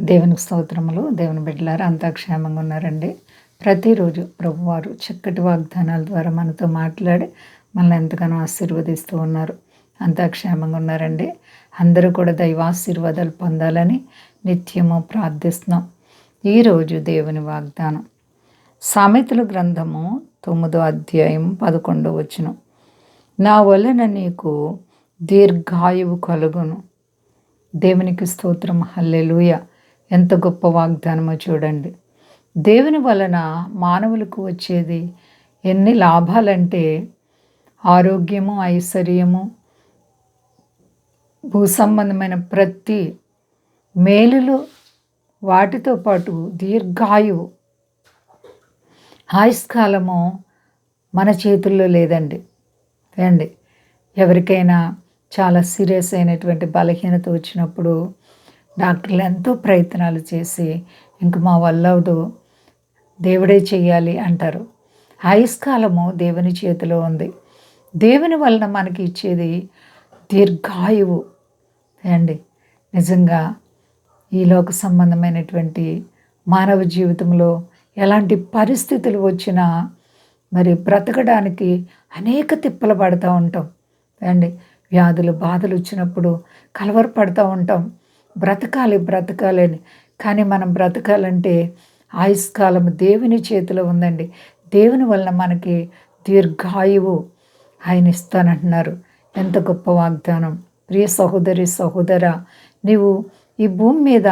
దేవునికి స్తోత్రములు దేవుని బిడ్డలారు అంతా క్షేమంగా ఉన్నారండి. ప్రతిరోజు ప్రభువారు చక్కటి వాగ్దానాల ద్వారా మనతో మాట్లాడి మనల్ని ఎంతగానో ఆశీర్వదిస్తూ ఉన్నారు. అంతా క్షేమంగా ఉన్నారండి. అందరూ కూడా దైవాశీర్వాదాలు పొందాలని నిత్యము ప్రార్థిస్తున్నాం. ఈరోజు దేవుని వాగ్దానం. సామెతల గ్రంథము తొమ్మిదో అధ్యాయం పదకొండో వచ్చిన నా వలన నీకు దీర్ఘాయువు కలుగును. దేవునికి స్తోత్రం. హల్లెలూయ. ఎంత గొప్ప వాగ్దానమో చూడండి. దేవుని వలన మానవులకు వచ్చేది ఎన్ని లాభాలంటే ఆరోగ్యము ఐశ్వర్యము భూ సంబంధమైన ప్రతి మేలులు వాటితో పాటు దీర్ఘాయువు. ఆయుష్కాలము మన చేతుల్లో లేదండి. అండి ఎవరికైనా చాలా సీరియస్ అయినటువంటి బలహీనత వచ్చినప్పుడు డాక్టర్లు ఎంతో ప్రయత్నాలు చేసి ఇంక మా వల్ల దేవుడే చెయ్యాలి అంటారు. ఆయుష్కాలము దేవుని చేతిలో ఉంది. దేవుని వలన మనకి ఇచ్చేది దీర్ఘాయువు. అండి నిజంగా ఈ లోక సంబంధమైనటువంటి మానవ జీవితంలో ఎలాంటి పరిస్థితులు వచ్చినా మరి బ్రతకడానికి అనేక తిప్పలు పడుతూ ఉంటాం. అండి వ్యాధులు బాధలు వచ్చినప్పుడు కలవరపడుతూ ఉంటాం. బ్రతకాలి బ్రతకాలి అని కానీ మనం బ్రతకాలంటే ఆయుష్కాలం దేవుని చేతిలో ఉందండి. దేవుని వలన మనకి దీర్ఘాయువు ఆయన ఇస్తానంటున్నారు. ఎంత గొప్ప వాగ్దానం. ప్రియ సహోదరి సహోదర నీవు ఈ భూమి మీద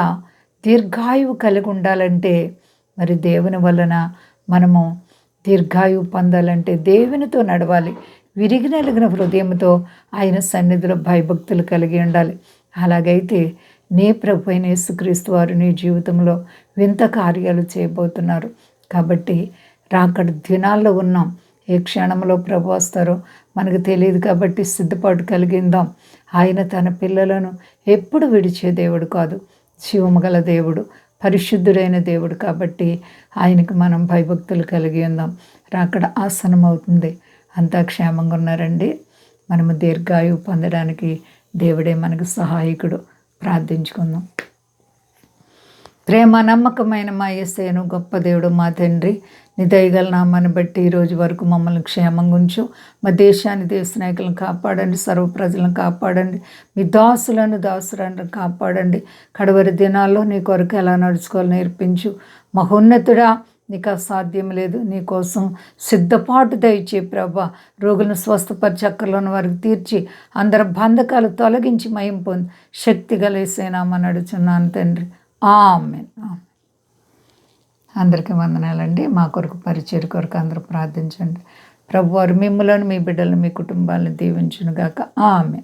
దీర్ఘాయువు కలిగి ఉండాలంటే మరి దేవుని వలన మనము దీర్ఘాయువు పొందాలంటే దేవునితో నడవాలి. విరిగి నలిగిన హృదయంతో ఆయన సన్నిధిలో భయభక్తులు కలిగి ఉండాలి. అలాగైతే నీ ప్రభు అయిన యేసుక్రీస్తు వారు నీ జీవితంలో వింత కార్యాలు చేయబోతున్నారు. కాబట్టి రాకడ దినాల్లో ఉన్నాం. ఏ క్షణంలో ప్రభు వస్తారో మనకు తెలియదు కాబట్టి సిద్ధపాటు కలిగిందాం. ఆయన తన పిల్లలను ఎప్పుడు విడిచే దేవుడు కాదు. శివము గల దేవుడు పరిశుద్ధుడైన దేవుడు కాబట్టి ఆయనకు మనం భయభక్తులు కలిగి ఉందాం. రాకడ ఆసనం అవుతుంది అంతా క్షేమంగా ఉన్నారండి. మనము దీర్ఘాయువు పొందడానికి దేవుడే మనకు సహాయకుడు. ప్రార్థించుకుందాం. ప్రేమ నమ్మకమైన మా యేసేను గొప్ప దేవుడు మా తండ్రి నీ దయగల నామాన్ని బట్టి ఈరోజు వరకు మమ్మల్ని క్షేమంగా ఉంచు. మా దేశాన్ని దేశ నాయకులను కాపాడండి సర్వ ప్రజలను కాపాడండి. మీ దాసులను దాసులను కాపాడండి. కడవరి దినాల్లో నీ కొరకు ఎలా నడుచుకోవాలో నేర్పించు. మహోన్నతుడా నీకు అసాధ్యం లేదు. నీ కోసం సిద్ధపాటు దయచే ప్రభ రోగులను స్వస్థపరిచి అక్కర్లోని వారికి తీర్చి అందరి బంధకాలు తొలగించి మయం పొంది శక్తి కలిసేనామని అడుచున్నాను తండ్రి. ఆమెన్. అందరికీ వందనాలండి. మా కొరకు పరిచయ కొరకు అందరూ ప్రార్థించండి. ప్రభువారు మిమ్మలను మీ బిడ్డలను మీ కుటుంబాలను దీవించునుగాక. ఆమె